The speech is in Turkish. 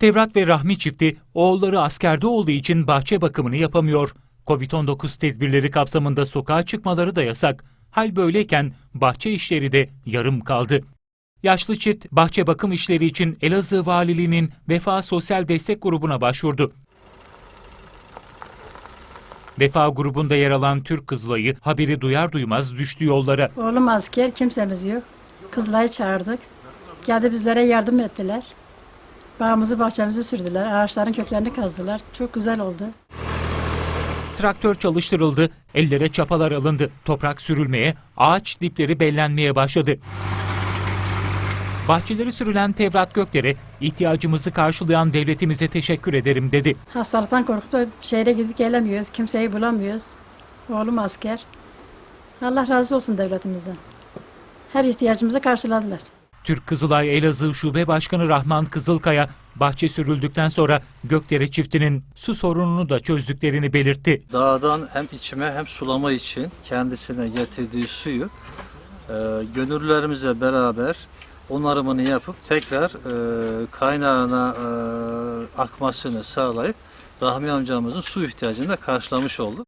Tevrat ve Rahmi çifti oğulları askerde olduğu için bahçe bakımını yapamıyor. Covid-19 tedbirleri kapsamında sokağa çıkmaları da yasak. Hal böyleyken bahçe işleri de yarım kaldı. Yaşlı çift bahçe bakım işleri için Elazığ Valiliğinin Vefa Sosyal Destek Grubu'na başvurdu. Vefa grubunda yer alan Türk Kızılay'ı haberi duyar duymaz düştü yollara. Oğlum asker, kimsemiz yok. Kızılay'ı çağırdık. Geldi bizlere yardım ettiler. Bağımızı, bahçemizi sürdüler. Ağaçların köklerini kazdılar. Çok güzel oldu. Traktör çalıştırıldı, ellere çapalar alındı, toprak sürülmeye, ağaç dipleri bellenmeye başladı. Bahçeleri sürülen Tevrat Gökdere, ihtiyacımızı karşılayan devletimize teşekkür ederim dedi. Hastalıktan korkup da şehre gidip gelemiyoruz. Kimseyi bulamıyoruz. Oğlum asker. Allah razı olsun devletimizden. Her ihtiyacımızı karşıladılar. Türk Kızılay Elazığ Şube Başkanı Rahman Kızılkaya, bahçe sürüldükten sonra Gökdere çiftinin su sorununu da çözdüklerini belirtti. Dağdan hem içme hem sulama için kendisine getirdiği suyu e, gönüllülerimizle beraber onarımını yapıp tekrar e, kaynağına e, akmasını sağlayıp Rahmi amcamızın su ihtiyacını da karşılamış olduk.